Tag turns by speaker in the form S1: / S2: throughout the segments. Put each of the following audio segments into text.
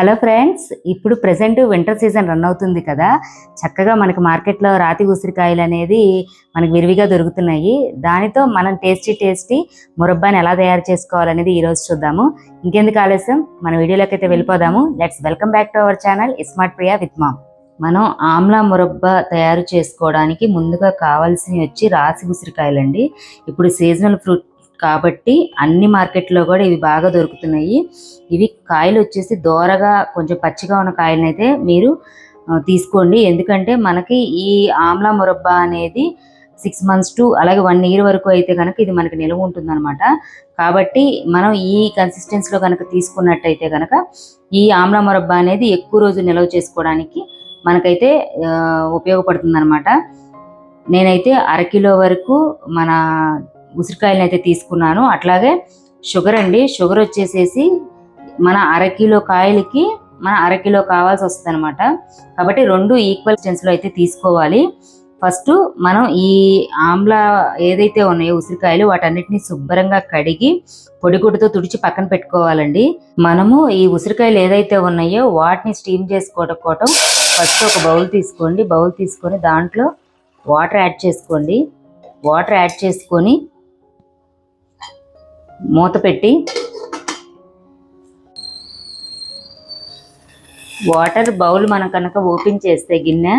S1: Hello friends ఇప్పుడు present winter season run అవుతుంది కదా. చక్కగా మనకి మార్కెట్లో రాతి ఉసిరికాయలు అనేది మనకి విరివిగా దొరుకుతున్నాయి. దానితో మనం టేస్టీ టేస్టీ మురబ్బాని ఎలా తయారు చేసుకోవాలనేది ఈ రోజు చూద్దాము. ఇంకెందుకు ఆలస్యం? మన వీడియోలోకి అయితే వెళ్ళిపోదాము. Let's welcome back to our channel smart Priya with mom మనం ఆమ్లా మురబ్బా తయారు చేసుకోవడానికి ముందుగా కావాల్సినవి వచ్చి రాసి ఉసిరికాయలండి. ఇప్పుడు సీజనల్ ఫ్రూట్ కాబట్టి అన్ని మార్కెట్లో కూడా ఇవి బాగా దొరుకుతున్నాయి. ఇవి కాయలు వచ్చేసి దోరగా కొంచెం పచ్చిగా ఉన్న కాయలనైతే అయితే మీరు తీసుకోండి. ఎందుకంటే మనకి ఈ ఆమ్లా మురబ్బా అనేది సిక్స్ మంత్స్ టు అలాగే వన్ ఇయర్ వరకు అయితే కనుక ఇది మనకి నిల్వ ఉంటుందన్నమాట. కాబట్టి మనం ఈ కన్సిస్టెన్సీలో కనుక తీసుకున్నట్టయితే కనుక ఈ ఆమ్లా మురబ్బా అనేది ఎక్కువ రోజు నిల్వ చేసుకోవడానికి మనకైతే ఉపయోగపడుతుంది అనమాట నేనైతే అరకిలో వరకు మన ఉసిరికాయలను అయితే తీసుకున్నాను. అట్లాగే షుగర్ అండి. షుగర్ వచ్చేసేసి మన అరకిలో కాయలకి మన అరకిలో కావాల్సి వస్తుంది అనమాట కాబట్టి రెండు ఈక్వల్లో అయితే తీసుకోవాలి. ఫస్ట్ మనం ఈ ఆమ్లా ఏదైతే ఉన్నాయో ఉసిరికాయలు వాటన్నిటిని శుభ్రంగా కడిగి పొడిగుడ్డతో తుడిచి పక్కన పెట్టుకోవాలండి. మనము ఈ ఉసిరికాయలు ఏదైతే ఉన్నాయో వాటిని స్టీమ్ చేసుకోవడం ఫస్ట్ ఒక బౌల్ తీసుకోండి. బౌల్ తీసుకొని దాంట్లో వాటర్ యాడ్ చేసుకోండి. వాటర్ యాడ్ చేసుకొని మూత పెట్టి వాటర్ బౌల్ మనం కనుక ఓపెన్ చేస్తే గిన్నె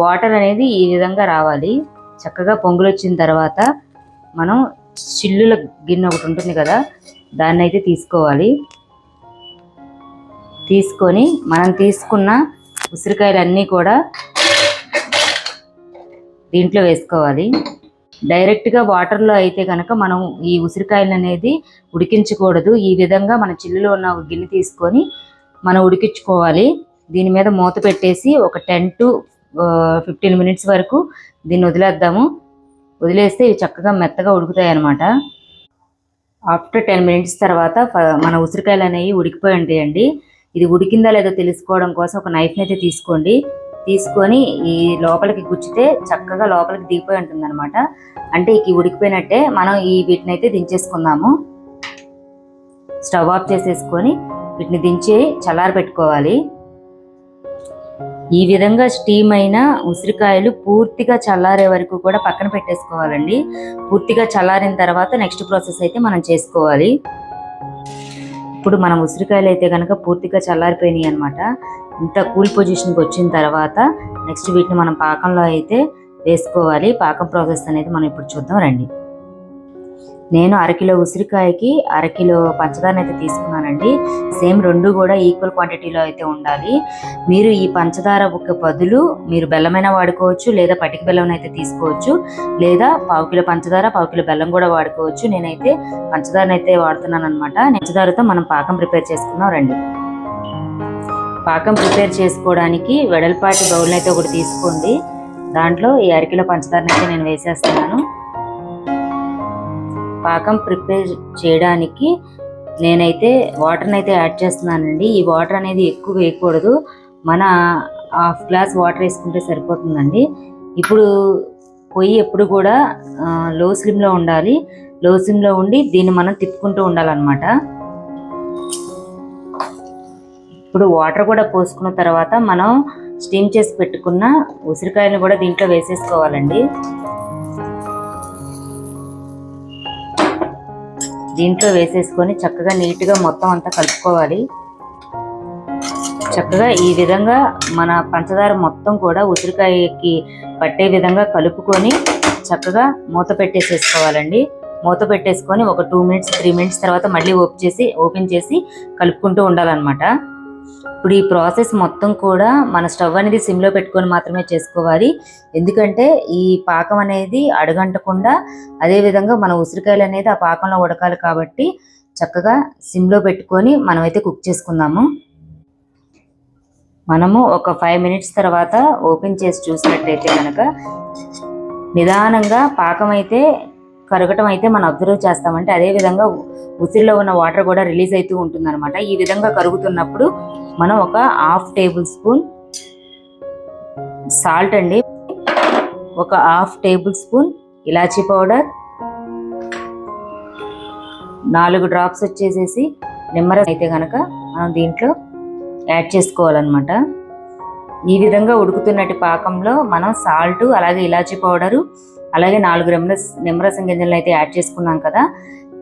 S1: వాటర్ అనేది ఈ విధంగా రావాలి. చక్కగా పొంగులు వచ్చిన తర్వాత మనం చిల్లుల గిన్నె ఒకటి ఉంటుంది కదా దాన్ని అయితే తీసుకోవాలి. తీసుకొని మనం తీసుకున్న ఉసిరికాయలన్నీ కూడా దీంట్లో వేసుకోవాలి. డైరెక్ట్గా వాటర్లో అయితే కనుక మనం ఈ ఉసిరికాయలు అనేది ఉడికించకూడదు. ఈ విధంగా మన చిల్లులో ఉన్న గిన్నె తీసుకొని మనం ఉడికించుకోవాలి. దీని మీద మూత పెట్టేసి ఒక టెన్ టు ఫిఫ్టీన్ మినిట్స్ వరకు దీన్ని వదిలేద్దాము. వదిలేస్తే ఇవి చక్కగా మెత్తగా ఉడుకుతాయి అన్నమాట ఆఫ్టర్ టెన్ మినిట్స్ తర్వాత మన ఉసిరికాయలు అనేవి ఉడికిపోయి ఉంటాయండి. ఇది ఉడికిందా లేదో తెలుసుకోవడం కోసం ఒక నైఫ్ని అయితే తీసుకోండి. తీసుకొని ఈ లోపలికి గుచ్చితే చక్కగా లోపలికి దిగిపోయి ఉంటుంది అనమాట అంటే ఇక ఉడికిపోయినట్టే మనం ఈ వీటిని అయితే దించేసుకుందాము. స్టవ్ ఆఫ్ చేసేసుకొని వీటిని దించి చల్లారి పెట్టుకోవాలి. ఈ విధంగా స్టీమ్ అయిన ఉసిరికాయలు పూర్తిగా చల్లారే వరకు కూడా పక్కన పెట్టేసుకోవాలండి. పూర్తిగా చల్లారిన తర్వాత నెక్స్ట్ ప్రాసెస్ అయితే మనం చేసుకోవాలి. ఇప్పుడు మనం ఉసిరికాయలు అయితే కనుక పూర్తిగా చల్లారిపోయినాయి అనమాట ఇంత కూల్ పొజిషన్కి వచ్చిన తర్వాత నెక్స్ట్ వీటిని మనం పాకంలో అయితే వేసుకోవాలి. పాకం ప్రాసెస్ అనేది మనం ఇప్పుడు చూద్దాం రండి. నేను అరకిలో ఉసిరికాయకి అరకిలో పంచదారని అయితే తీసుకున్నానండి. సేమ్ రెండు కూడా ఈక్వల్ క్వాంటిటీలో అయితే ఉండాలి. మీరు ఈ పంచదార ఒక బదులు మీరు బెల్లమైన వాడుకోవచ్చు లేదా పటిక బెల్లం అయితే తీసుకోవచ్చు లేదా పావు కిలో పంచదార పావు కిలో బెల్లం కూడా వాడుకోవచ్చు. నేనైతే పంచదారని అయితే వాడుతున్నాను అనమాట పంచదారతో మనం పాకం ప్రిపేర్ చేసుకున్నాం రండి. పాకం ప్రిపేర్ చేసుకోవడానికి వెడల్పాటి బౌల్ అయితే ఒకటి తీసుకోండి. దాంట్లో ఈ అరకిలో పంచదారని అయితే నేను వేసేస్తున్నాను. పాకం ప్రిపేర్ చేయడానికి నేనైతే వాటర్ని అయితే యాడ్ చేస్తున్నానండి. ఈ వాటర్ అనేది ఎక్కువ వేయకూడదు. మన హాఫ్ గ్లాస్ వాటర్ వేసుకుంటే సరిపోతుందండి. ఇప్పుడు పొయ్యి ఎప్పుడు కూడా లో స్లిమ్లో ఉండాలి లో స్లిమ్లో ఉండి దీన్ని మనం తిప్పుకుంటూ ఉండాలన్నమాట. ఇప్పుడు వాటర్ కూడా పోసుకున్న తర్వాత మనం స్టీమ్ చేసి పెట్టుకున్న ఉసిరికాయలు కూడా దీంట్లో వేసేసుకోవాలండి. దీంట్లో వేసేసుకొని చక్కగా నీట్గా మొత్తం అంతా కలుపుకోవాలి. చక్కగా ఈ విధంగా మన పంచదార మొత్తం కూడా ఉసిరికాయకి పట్టే విధంగా కలుపుకొని చక్కగా మూత పెట్టేసేసుకోవాలండి. మూత పెట్టేసుకొని ఒక టూ మినిట్స్ త్రీ మినిట్స్ తర్వాత మళ్ళీ ఓపెన్ చేసి ఓపెన్ చేసి కలుపుకుంటూ ఉండాలన్నమాట. ఇప్పుడు ఈ ప్రాసెస్ మొత్తం కూడా మన స్టవ్ అనేది సిమ్లో పెట్టుకొని మాత్రమే చేసుకోవాలి. ఎందుకంటే ఈ పాకం అనేది అడగంటకుండా అదే విధంగా మన ఉసిరికాయలు అనేది ఆ పాకంలో ఉడకాలి కాబట్టి చక్కగా సిమ్లో పెట్టుకొని మనమైతే కుక్ చేసుకుందాము. మనము ఒక ఫైవ్ మినిట్స్ తర్వాత ఓపెన్ చేసి చూసినట్టయితే కనుక నిదానంగా పాకం అయితే కరగటం అయితే మనం అబ్జర్వ్ చేస్తామంటే అదే విధంగా ఉసిరిలో ఉన్న వాటర్ కూడా రిలీజ్ అవుతూ ఉంటుందన్నమాట. ఈ విధంగా కరుగుతున్నప్పుడు మనం ఒక హాఫ్ టేబుల్ స్పూన్ సాల్ట్ అండి ఒక హాఫ్ టేబుల్ స్పూన్ ఇలాచీ పౌడర్ నాలుగు డ్రాప్స్ వచ్చేసేసి నిమ్మరసం అయితే కనుక మనం దీంట్లో యాడ్ చేసుకోవాలన్నమాట. ఈ విధంగా ఉడుకుతున్నటి పాకంలో మనం సాల్ట్ అలాగే ఇలాచీ పౌడరు అలాగే నాలుగు రెమ్రస్ నిమ్మరసం గింజలను అయితే యాడ్ చేసుకున్నాం కదా.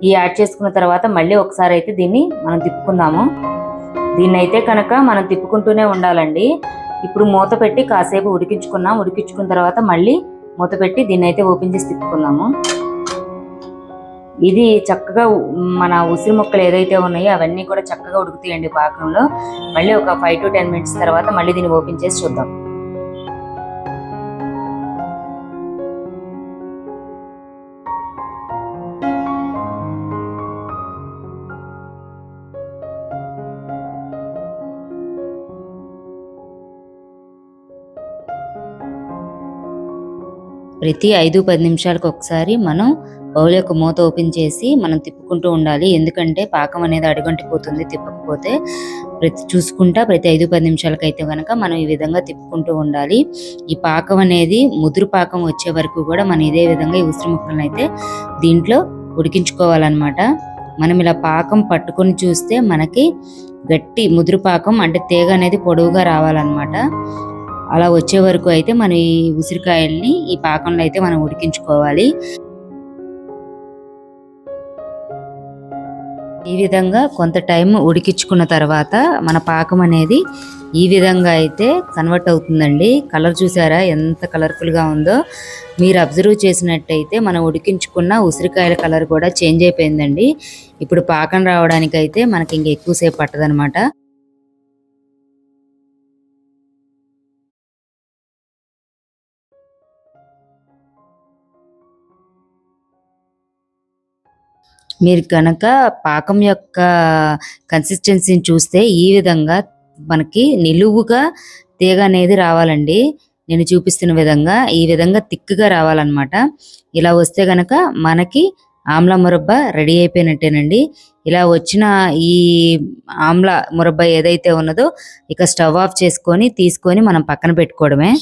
S1: ఈ యాడ్ చేసుకున్న తర్వాత మళ్ళీ ఒకసారి అయితే దీన్ని మనం తిప్పుకుందాము. దీన్ని అయితే కనుక మనం తిప్పుకుంటూనే ఉండాలండి. ఇప్పుడు మూత పెట్టి కాసేపు ఉడికించుకున్నాం. ఉడికించుకున్న తర్వాత మళ్ళీ మూత పెట్టి దీన్ని అయితే ఓపెన్ చేసి తిప్పుకుందాము. ఇది చక్కగా మన ఉసిరి ముక్కలు ఏదైతే ఉన్నాయో అవన్నీ కూడా చక్కగా ఉడుకుతాయండి పాకంలో. మళ్ళీ ఒక ఫైవ్ టు టెన్ మినిట్స్ తర్వాత మళ్ళీ దీన్ని ఓపెన్ చేసి చూద్దాం. ప్రతి ఐదు పది నిమిషాలకు ఒకసారి మనం బౌల్ యొక్క మూత ఓపెన్ చేసి మనం తిప్పుకుంటూ ఉండాలి. ఎందుకంటే పాకం అనేది అడుగంటిపోతుంది తిప్పకపోతే. ప్రతి చూసుకుంటా ప్రతి ఐదు పది నిమిషాలకు అయితే కనుక మనం ఈ విధంగా తిప్పుకుంటూ ఉండాలి. ఈ పాకం అనేది ముదురు పాకం వచ్చే వరకు కూడా మనం ఇదే విధంగా ఈ ఉసిరి ముక్కలను అయితే దీంట్లో ఉడికించుకోవాలన్నమాట. మనం ఇలా పాకం పట్టుకొని చూస్తే మనకి గట్టి ముదురు పాకం అంటే తీగ అనేది పొడవుగా రావాలన్నమాట. అలా వచ్చే వరకు అయితే మనం ఈ ఉసిరికాయల్ని ఈ పాకంలో అయితే మనం ఉడికించుకోవాలి. ఈ విధంగా కొంత టైం ఉడికించుకున్న తర్వాత మన పాకం అనేది ఈ విధంగా అయితే కన్వర్ట్ అవుతుందండి. కలర్ చూసారా? ఎంత కలర్ఫుల్గా ఉందో. మీరు అబ్జర్వ్ చేసినట్టయితే మనం ఉడికించుకున్న ఉసిరికాయల కలర్ కూడా చేంజ్ అయిపోయిందండి. ఇప్పుడు పాకం రావడానికి అయితే మనకి ఇంక ఎక్కువసేపు పట్టదనమాట. మీరు కనుక పాకం యొక్క కన్సిస్టెన్సీని చూస్తే ఈ విధంగా మనకి నిలువుగా తీగ అనేది రావాలండి. నేను చూపిస్తున్న విధంగా ఈ విధంగా తిక్కుగా రావాలన్నమాట. ఇలా వస్తే గనక మనకి ఆమ్ల మురబ్బ రెడీ అయిపోయినట్టేనండి. ఇలా వచ్చిన ఈ ఆమ్ల మురబ్బ ఏదైతే ఉన్నదో ఇక స్టవ్ ఆఫ్ చేసుకొని తీసుకొని మనం పక్కన పెట్టుకోవడమే.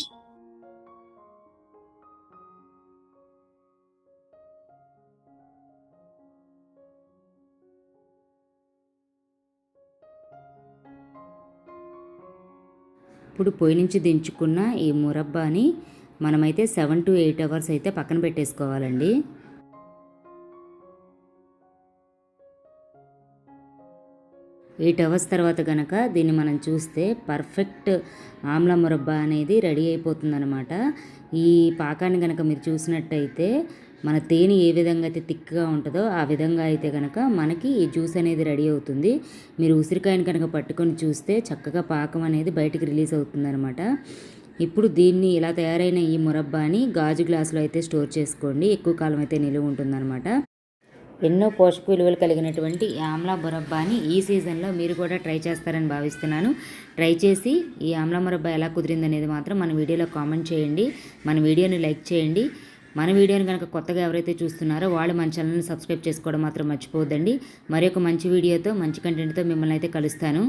S1: ఇప్పుడు పొయ్యి నుంచి దించుకున్న ఈ మురబ్బాని మనమైతే సెవెన్ టు ఎయిట్ అవర్స్ అయితే పక్కన పెట్టేసుకోవాలండి. ఎయిట్ అవర్స్ తర్వాత కనుక దీన్ని మనం చూస్తే పర్ఫెక్ట్ ఆమ్ల మురబ్బా అనేది రెడీ అయిపోతుందనమాట ఈ పాకాన్ని కనుక మీరు చూసినట్టయితే మన తేనె ఏ విధంగా అయితే థిక్గా ఉంటుందో ఆ విధంగా అయితే కనుక మనకి ఈ జ్యూస్ అనేది రెడీ అవుతుంది. మీరు ఉసిరికాయని కనుక పట్టుకొని చూస్తే చక్కగా పాకం అనేది బయటికి రిలీజ్ అవుతుందన్నమాట. ఇప్పుడు దీన్ని ఇలా తయారైన ఈ మురబ్బాని గాజు గ్లాసులో అయితే స్టోర్ చేసుకోండి. ఎక్కువ కాలం అయితే నిలువ ఉంటుందన్నమాట. ఎన్నో పోషక విలువలు కలిగినటువంటి ఈ ఆమ్లా మురబ్బాని ఈ సీజన్లో మీరు కూడా ట్రై చేస్తారని భావిస్తున్నాను. ట్రై చేసి ఈ ఆమ్లా మురబ్బా ఎలా కుదిరిందనేది మాత్రం మన వీడియోలో కామెంట్ చేయండి. మన వీడియోని లైక్ చేయండి. మన వీడియోని కనుక కొత్తగా ఎవరైతే చూస్తున్నారో వాళ్ళు మన ఛానల్ని సబ్స్క్రైబ్ చేసుకోవడం మాత్రం మర్చిపోవద్దండి. మరొక మంచి వీడియోతో మంచి కంటెంట్తో మిమ్మల్ని అయితే కలుస్తాను.